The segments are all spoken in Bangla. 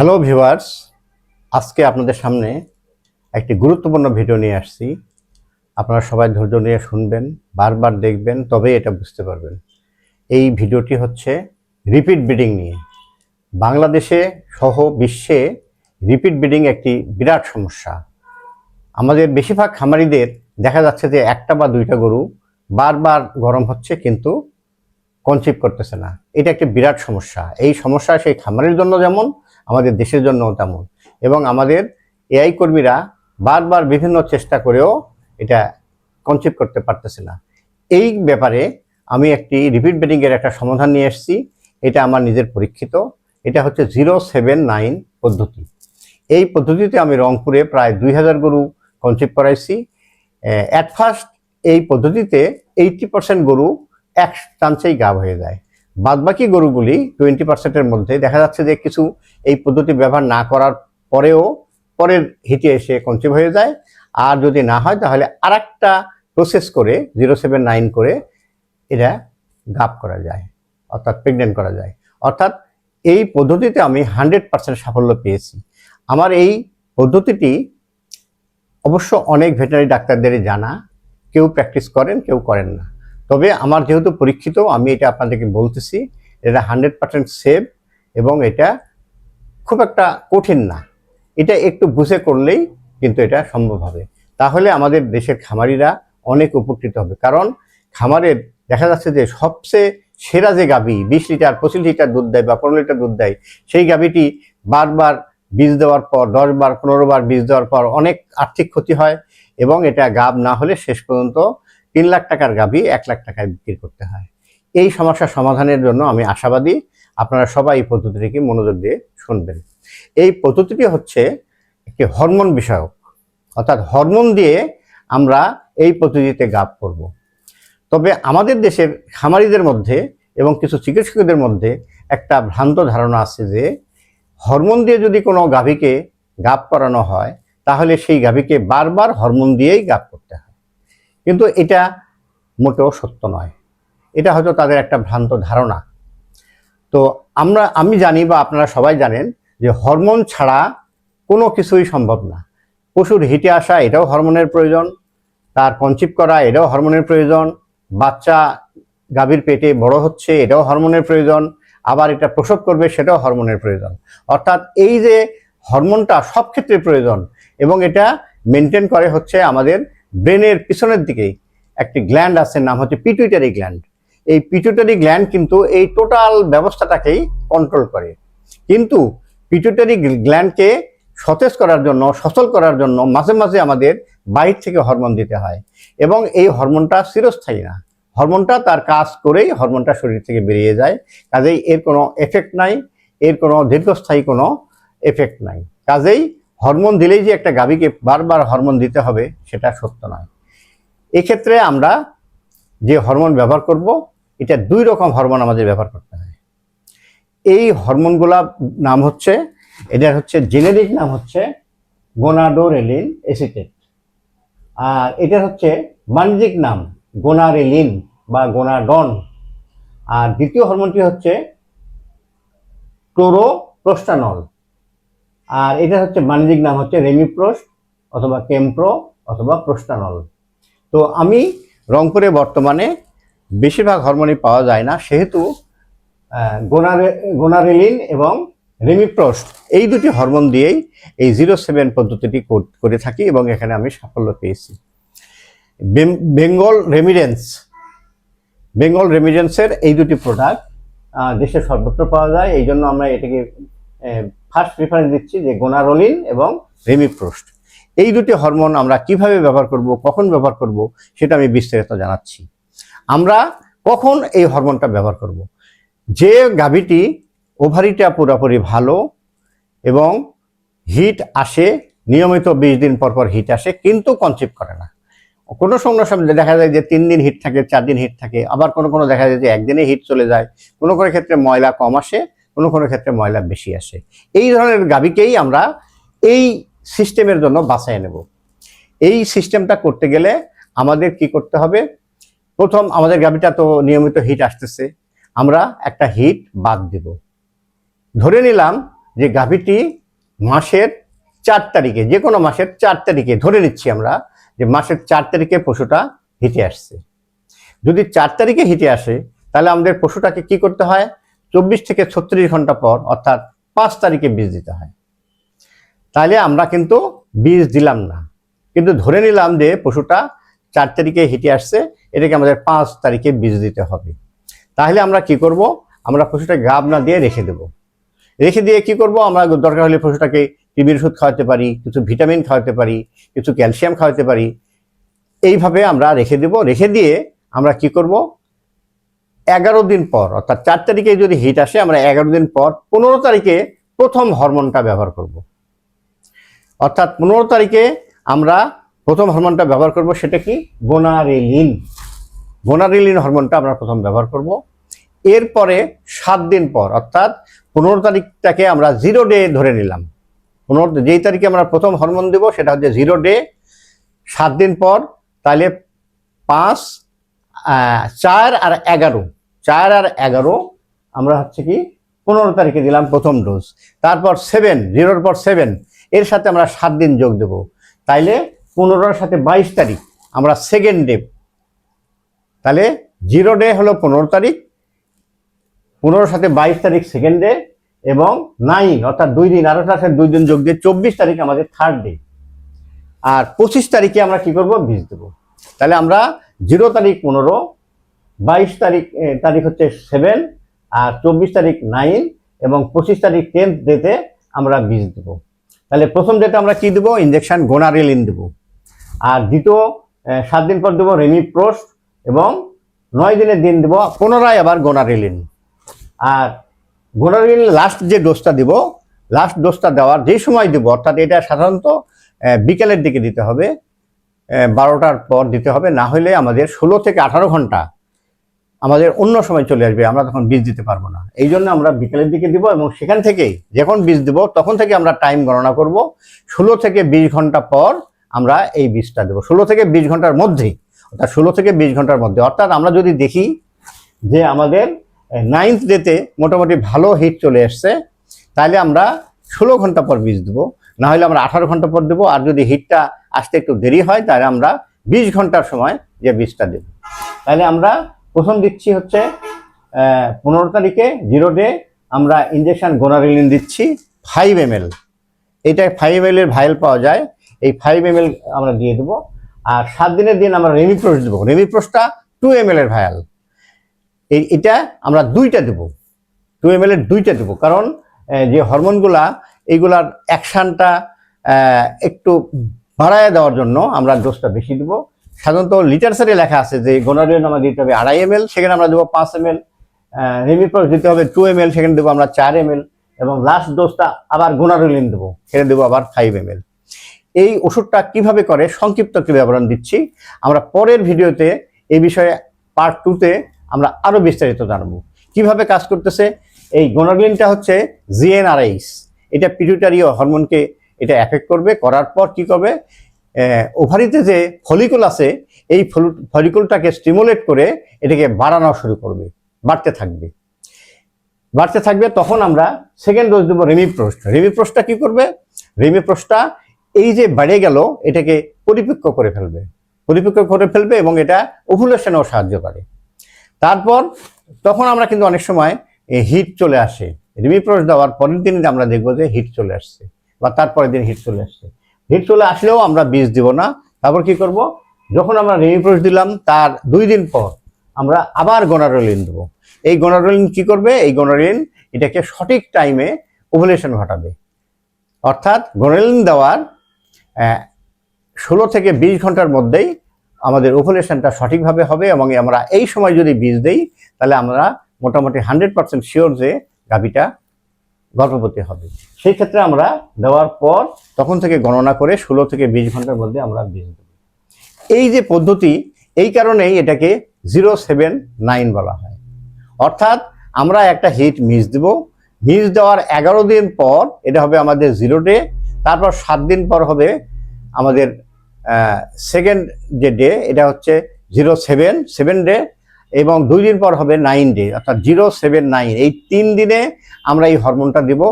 হ্যালো ভিউয়ার্স আজকে আপনাদের সামনে একটি গুরুত্বপূর্ণ ভিডিও নিয়ে আসছি। আপনারা সবাই ধৈর্য নিয়ে শুনবেন, বারবার দেখবেন, তবেই এটা বুঝতে পারবেন। এই ভিডিওটি হচ্ছে রিপিট ব্রিডিং নিয়ে। বাংলাদেশে সহ বিশ্বে রিপিট ব্রিডিং একটি বিরাট সমস্যা। আমাদের বেশিরভাগ খামারিদের দেখা যাচ্ছে যে একটা বা দুইটা গরু বারবার গরম হচ্ছে কিন্তু কনসিভ করতেছে না। এটা একটি বিরাট সমস্যা। এই সমস্যা সেই খামারের জন্য যেমন আমাদের দেশের জন্যও তেমন। এবং আমাদের এআই কর্মীরা বারবার বিভিন্ন চেষ্টা করেও এটা কনসিভ করতে পারতেছে না। এই ব্যাপারে আমি একটি রিপিট বেডিংয়ের একটা সমাধান নিয়ে এসেছি। এটা আমার নিজের পরীক্ষিত। এটা হচ্ছে জিরো সেভেন নাইন পদ্ধতি। এই পদ্ধতিতে আমি রংপুরে প্রায় দুই হাজার গরু কনসিভ করাইছি। অ্যাট ফার্স্ট এই পদ্ধতিতে এইটি পার্সেন্ট গরু এক চান্সেই গাব হয়ে যায়। বাদবাকি গরুগুলি টোয়েন্টি পার্সেন্টের মধ্যে। দেখা যাচ্ছে যে কিছু এই পদ্ধতি ব্যবহার না করার পরেও পরের হিটে এসে কনসিভ হয়ে যায়। আর যদি না হয়, তাহলে আর একটা প্রসেস করে জিরো সেভেন নাইন করে এটা গাপ করা যায়, অর্থাৎ প্রেগনেন্ট করা যায়। অর্থাৎ এই পদ্ধতিতে আমি হান্ড্রেড পার্সেন্ট সাফল্য পেয়েছি। আমার এই পদ্ধতিটি অবশ্য অনেক ভেটেনারি ডাক্তারদেরই জানা। কেউ প্র্যাকটিস করেন, কেউ করেন না। তবে আমার যেহেতু পরীক্ষিত, আমি এটা আপনাদেরকে বলতেছি, এটা হান্ড্রেড পার্সেন্ট সেভ এবং এটা খুব একটা কঠিন না। এটা একটু বুঝে করলেই কিন্তু এটা সম্ভব হবে। তাহলে আমাদের দেশের খামারিরা অনেক উপকৃত হবে। কারণ খামারের দেখা যাচ্ছে যে সবচেয়ে সেরা যে গাভী, বিশ লিটার, পঁচিশ লিটার দুধ দেয় বা পনেরো লিটার দুধ দেয়, সেই গাভীটি বারবার বীজ দেওয়ার পর দশ বার পনেরো বার বীজ দেওয়ার পর অনেক আর্থিক ক্ষতি হয় এবং এটা গাব না হলে শেষ পর্যন্ত তিন লাখ টাকার গাভী এক লাখ টাকায় বিক্রি করতে হয়। এই সমস্যার সমাধানের জন্য আমি আশাবাদী আপনারা সবাই এই পদ্ধতিটিকে মনোযোগ দিয়ে শুনবেন। এই পদ্ধতিটি হচ্ছে একটি হরমোন বিষয়ক। অর্থাৎ হরমোন দিয়ে আমরা এই পদ্ধতিতে গাব করব। তবে আমাদের দেশের খামারিদের মধ্যে এবং কিছু চিকিৎসকদের মধ্যে একটা ভ্রান্ত ধারণা আছে যে হরমোন দিয়ে যদি কোনো গাভীকে গাব করানো হয়, তাহলে সেই গাভীকে বারবার হরমোন দিয়েই গাব করতে হয়। কিন্তু এটা মোটেও সত্য নয়। এটা হয়তো তাদের একটা ভ্রান্ত ধারণা। তো আমরা, আমি জানি বা আপনারা সবাই জানেন যে হরমোন ছাড়া কোনো কিছুই সম্ভব না। পশুর হিটে আসা এটাও হরমোনের প্রয়োজন, তার কনচিপ করা এটাও হরমোনের প্রয়োজন, বাচ্চা গাভীর পেটে বড় হচ্ছে এটাও হরমোনের প্রয়োজন, আবার এটা প্রসব করবে সেটাও হরমোনের প্রয়োজন। অর্থাৎ এই যে হরমোনটা সব ক্ষেত্রে প্রয়োজন এবং এটা মেনটেন করে হচ্ছে আমাদের ব্রেনের পিছনের দিকেই একটি গ্ল্যান্ড আছে, নাম হচ্ছে পিটুইটারি গ্ল্যান্ড। এই পিটুইটারি গ্ল্যান্ড কিন্তু এই টোটাল ব্যবস্থাটাকেই কন্ট্রোল করে। কিন্তু পিটুইটারি গ্ল্যান্ডকে সতেজ করার জন্য, সচল করার জন্য মাঝে মাঝে আমাদের বাইর থেকে হরমোন দিতে হয় এবং এই হরমোনটা চিরস্থায়ী না। হরমোনটা তার কাজ করেই হরমোনটা শরীর থেকে বেরিয়ে যায়, কাজেই এর কোনো এফেক্ট নাই, এর কোনো দীর্ঘস্থায়ী কোনো এফেক্ট নাই। কাজেই হরমোন দিলেই যে একটা গাভীকে বারবার হরমোন দিতে হবে, সেটা সত্য নয়। এক্ষেত্রে আমরা যে হরমোন ব্যবহার করব, এটা দুই রকম হরমোন আমাদের ব্যবহার করতে হয়। এই হরমোনগুলা নাম হচ্ছে এটার হচ্ছে জেনেরিক নাম হচ্ছে গোনাডোরেলিন এসিটেট। আর এটার হচ্ছে বাণিজ্যিক নাম গোনারেলিন বা গোনাডন। আর দ্বিতীয় হরমোনটি হচ্ছে ক্লোরোপ্রোস্টানল। আর এটা হচ্ছে বাণিজ্যিক নাম হচ্ছে রেমিপ্রোস্ট অথবা কেমপ্রো অথবা প্রোস্টানল। তো আমি রংপুরে বর্তমানে বেশিরভাগ হরমোনই পাওয়া যায় না, সেহেতু গোনারে, গোনারেলিন এবং রেমিপ্রোস্ট এই দুটি হরমোন দিয়েই এই জিরো সেভেন পদ্ধতিটি করে থাকি এবং এখানে আমি সাফল্য পেয়েছি। বেঙ্গল রেমিডেন্স, বেঙ্গল রেমিডেন্সের এই দুটি প্রোডাক্ট দেশের সর্বত্র পাওয়া যায়, এই জন্য আমরা এটাকে ফার্স্ট প্রিফারেন্স দিচ্ছি যে গোনারোলিন এবং রেমিপ্রোস্ট। এই দুটি হরমোন আমরা কীভাবে ব্যবহার করব, কখন ব্যবহার করব, সেটা আমি বিস্তারিত জানাচ্ছি। আমরা কখন এই হরমোনটা ব্যবহার করব? যে গাভীটি ওভারিটা পুরোপুরি ভালো এবং হিট আসে, নিয়মিত বিশ দিন পর পর হিট আসে, কিন্তু কনসিভ করে না। কোনো সঙ্গে সঙ্গে দেখা যায় যে তিন দিন হিট থাকে, চার দিন হিট থাকে, আবার কোনো কোনো দেখা যায় যে একদিনে হিট চলে যায়। কোনো কোনো ক্ষেত্রে ময়লা কম আসে কোনো কোনো ক্ষেত্রে ময়লা বেশি আসে। এই ধরনের গাভীকেই আমরা এই সিস্টেমের জন্য বাছাই নেব। এই সিস্টেমটা করতে গেলে আমাদের কি করতে হবে? প্রথম আমাদের গাভীটা তো নিয়মিত হিট আসতেছে। আমরা একটা হিট বাদ দেব। ধরে নিলাম যে গাভীটি মাসের চার তারিখে, যে কোনো মাসের চার তারিখে, ধরে নিচ্ছি আমরা যে মাসের চার তারিখে পশুটা হিটে আসছে। যদি চার তারিখে হিটে আসে, তাহলে আমাদের পশুটাকে কি করতে হয়? চব্বিশ থেকে ছত্রিশ ঘণ্টা পর, অর্থাৎ পাঁচ তারিখে বীজ দিতে হয়। তাহলে আমরা কিন্তু বীজ দিলাম না। কিন্তু ধরে নিলাম যে পশুটা চার তারিখে হিটে আসছে, এটাকে আমাদের পাঁচ তারিখে বীজ দিতে হবে। তাহলে আমরা কি করব? আমরা পশুটা গাব না দিয়ে রেখে দেব। রেখে দিয়ে কি করব? আমরা দরকার হলে পশুটাকে টিবির ওষুধ খাওয়াতে পারি, কিছু ভিটামিন খাওয়াতে পারি, কিছু ক্যালসিয়াম খাওয়াতে পারি। এইভাবে আমরা রেখে দেব। রেখে দিয়ে আমরা কি করব? এগারো দিন পর, অর্থাৎ চার তারিখে যদি হিট আসে, আমরা এগারো দিন পর পনেরো তারিখে প্রথম হরমোনটা ব্যবহার করব। অর্থাৎ পনেরো তারিখে আমরা প্রথম হরমোনটা ব্যবহার করব, সেটা কি? গোনারেলিন গোনারেলিন হরমোনটা আমরা প্রথম ব্যবহার করব। এরপরে সাত দিন পর, অর্থাৎ পনেরো তারিখটাকে আমরা জিরো ডে ধরে নিলাম। পনেরো, যেই তারিখে আমরা প্রথম হরমোন দেব, সেটা হচ্ছে জিরো ডে সাত দিন পর, তাহলে পাঁচ চার আর এগারো। চার আর এগারো, আমরা হচ্ছে কি, পনেরো তারিখে দিলাম প্রথম ডোজ তারপর সেভেন জিরোর পর সেভেন এর সাথে আমরা সাত দিন যোগ দেব। তাইলে পনেরোর সাথে বাইশ তারিখ, আমরা সেকেন্ড ডে তাহলে জিরো ডে হলো পনেরো তারিখ, পনেরোর সাথে বাইশ তারিখ সেকেন্ড ডে এবং নাইন অর্থাৎ দুই দিন, আরও সাথে দুই দিন যোগ দিয়ে চব্বিশ তারিখ আমাদের থার্ড ডে আর পঁচিশ তারিখে আমরা কি করব? বীজ দেবো। তাহলে আমরা জিরো তারিখ পনেরো, বাইশ তারিখ তারিখ হচ্ছে সেভেন আর চব্বিশ তারিখ নাইন এবং পঁচিশ তারিখ টেন্থ ডেতে আমরা বীজ দেব। তাহলে প্রথম ডেতে আমরা কি দেবো? ইঞ্জেকশন গোনারেলিন দেবো। আর দ্বিতীয় সাত দিন পর দেবো রেমিপ্রোস্ট এবং নয় দিনের দিন দেবো পুনরায় আবার গোনারেলিন আর গোনারেলিন লাস্ট যে ডোজটা দিব লাস্ট ডোজটা দেওয়ার যে সময় দেবো, অর্থাৎ এটা সাধারণত বিকেলের দিকে দিতে হবে। বারোটার পর দিতে হবে। না হলে আমাদের ষোলো থেকে আঠারো ঘণ্টা আমাদের অন্য সময় চলে আসবে। আমরা তখন বীজ দিতে পারব না। এই জন্য আমরা বিকেলের দিকে দিব এবং সেখান থেকেই যখন বীজ দিব, তখন থেকে আমরা টাইম গণনা করব। ষোলো থেকে বিশ ঘণ্টা পর আমরা এই বীজটা দেবো। ষোলো থেকে বিশ ঘণ্টার মধ্যেই, অর্থাৎ ষোলো থেকে বিশ ঘণ্টার মধ্যে। অর্থাৎ আমরা যদি দেখি যে আমাদের নাইন্থ ডেতে মোটামুটি ভালো হিট চলে এসছে, তাহলে আমরা ষোলো ঘণ্টা পর বীজ দেবো। না হলে আমরা আঠারো ঘণ্টা পর দেবো। আর যদি হিটটা আসতে একটু দেরি হয়, তাহলে আমরা বিশ ঘণ্টার সময় যে বীজটা দেব। তাহলে আমরা প্রথম দিচ্ছি হচ্ছে পনেরো তারিখে জিরো ডে আমরা ইঞ্জেকশন গোনারিলিন দিচ্ছি ফাইভ এম এল এটা ফাইভ এম এর ভাইল পাওয়া যায়, এই ফাইভ এম আমরা দিয়ে দেবো। আর সাত দিনের দিন আমরা রেমিপ্রোস দেবো। রেমিপ্রোসটা টু এম এর ভায়াল এই, এটা আমরা দুইটা দেবো। টু এম এর দুইটা দেবো। কারণ যে হরমোনগুলা এইগুলার অ্যাকশনটা একটু বাড়ায় দেওয়ার জন্য আমরা ডোজটা বেশি দেবো। সাধারণত লিটারসারে লেখা আছে যে গোনারিয়ন আমরা দিতে হবে আড়াই এম সেখানে আমরা দেবো পাঁচ এম এল রেমিপ্রস দিতে হবে টু এম সেখানে দেবো আমরা চার এম এবং লাস্ট ডোজটা আবার গোনারিলিন দেবো, সেখানে দেবো আবার ফাইভ এম এই ওষুধটা কীভাবে করে, সংক্ষিপ্ত একটি বিবরণ দিচ্ছি। আমরা পরের ভিডিওতে এই বিষয়ে পার্ট টুতে আমরা আরও বিস্তারিত জানব। কীভাবে কাজ করতেছে? এই গোনাগ্লিনটা হচ্ছে জিএনআরএইস এটা পিটুইটারি হরমোনকে এটা এফেক্ট করবে, করার পর কি করবে? ওভারিতে যে ফলিকুল আছে, এই ফলিকুলটাকে স্টিমুলেট করে এটাকে বাড়ানো শুরু করবে, বাড়তে থাকবে। বাড়তে থাকবে তখন আমরা সেকেন্ড ডোজ দেবো রেমিপ্রোস্ট রেমিপ্রোস্টটা কি করবে? রেমিপ্রোস্টটা এই যে বেড়ে গেল, এটাকে পরিপক্ক করে ফেলবে। পরিপক্ক করে ফেলবে এবং এটা ওভুলেশনেও সাহায্য করে। তারপর তখন আমরা কিন্তু অনেক সময় হিট চলে আসে। রিমিপ্রোস দেওয়ার পরের দিন আমরা দেখব যে হিট চলে আসছে। বা তারপরের দিন হিট চলে আসছে। হিট চলে আসলেও আমরা বীজ দিব না। তারপর কি করব? যখন আমরা রিমিপ্রোস দিলাম, তার দুই দিন পর আমরা আবার গোনারোলিন দেবো। এই গোনারোলিন কি করবে? এই গোনারোলিন এটাকে সঠিক টাইমে ওভুলেশন ঘটাবে। অর্থাৎ গোনারোলিন দেওয়ার ষোলো থেকে বিশ ঘণ্টার মধ্যেই আমাদের ওভুলেশনটা সঠিকভাবে হবে এবং আমরা এই সময় যদি বীজ দেই, তাহলে আমরা মোটামুটি হান্ড্রেড পার্সেন্ট শিওর যে গাভীটা গর্ভবতী হবে। সেই ক্ষেত্রে আমরা দেওয়ার পর তখন থেকে গণনা করে ষোলো থেকে বিশ ঘণ্টার মধ্যে আমরা বীজ দেব। এই যে পদ্ধতি, এই কারণেই এটাকে জিরো সেভেন নাইন বলা হয়। অর্থাৎ আমরা একটা হিট মিস দেব। মিস দেওয়ার এগারো দিন পর এটা হবে আমাদের জিরো ডে, তারপর সাত দিন পর হবে আমাদের সেকেন্ড যে ডে, এটা হচ্ছে জিরো সেভেন সেভেন ডে এবং দুই দিন পর হবে নাইন ডে অর্থাৎ জিরো সেভেন নাইন এই তিন দিনে আমরা এই হরমোনটা দিব।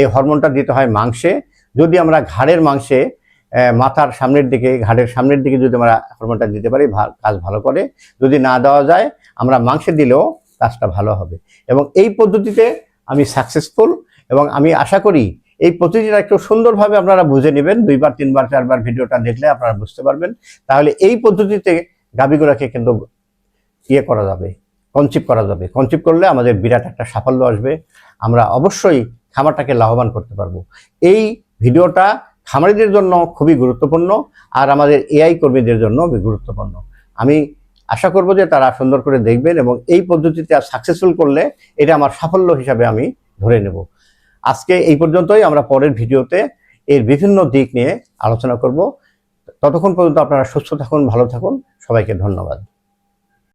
এই হরমোনটা দিতে হয় মাংসে। যদি আমরা ঘাড়ের মাংসে মাথার সামনের দিকে, ঘাড়ের সামনের দিকে যদি আমরা হরমোনটা দিতে পারি কাজ ভালো করে। যদি না দেওয়া যায়, আমরা মাংসে দিলেও কাজটা ভালো হবে। এবং এই পদ্ধতিতে আমি সাকসেসফুল এবং আমি আশা করি এই পদ্ধতিটা একটু সুন্দরভাবে আপনারা বুঝে নেবেন। দুইবার, তিনবার, চারবার ভিডিওটা দেখলে আপনারা বুঝতে পারবেন। তাহলে এই পদ্ধতিতে গাভীগুলোকে কিন্তু ইয়ে করা যাবে কনচিপ করা যাবে। কনচিপ করলে আমাদের বিরাট একটা সাফল্য আসবে। আমরা অবশ্যই খামারটাকে লাভবান করতে পারব। এই ভিডিওটা খামারিদের জন্য খুবই গুরুত্বপূর্ণ আর আমাদের এআই কর্মীদের জন্য গুরুত্বপূর্ণ। আমি আশা করব যে তারা সুন্দর করে দেখবেন এবং এই পদ্ধতিতে সাকসেসফুল করলে এটা আমার সাফল্য হিসাবে আমি ধরে নেব। আজকে এই পর্যন্তই, আমরা পরের ভিডিওতে এর বিভিন্ন দিক নিয়ে আলোচনা করব। ততক্ষণ পর্যন্ত আপনারা সুস্থ থাকুন, ভালো থাকুন। সবাইকে ধন্যবাদ।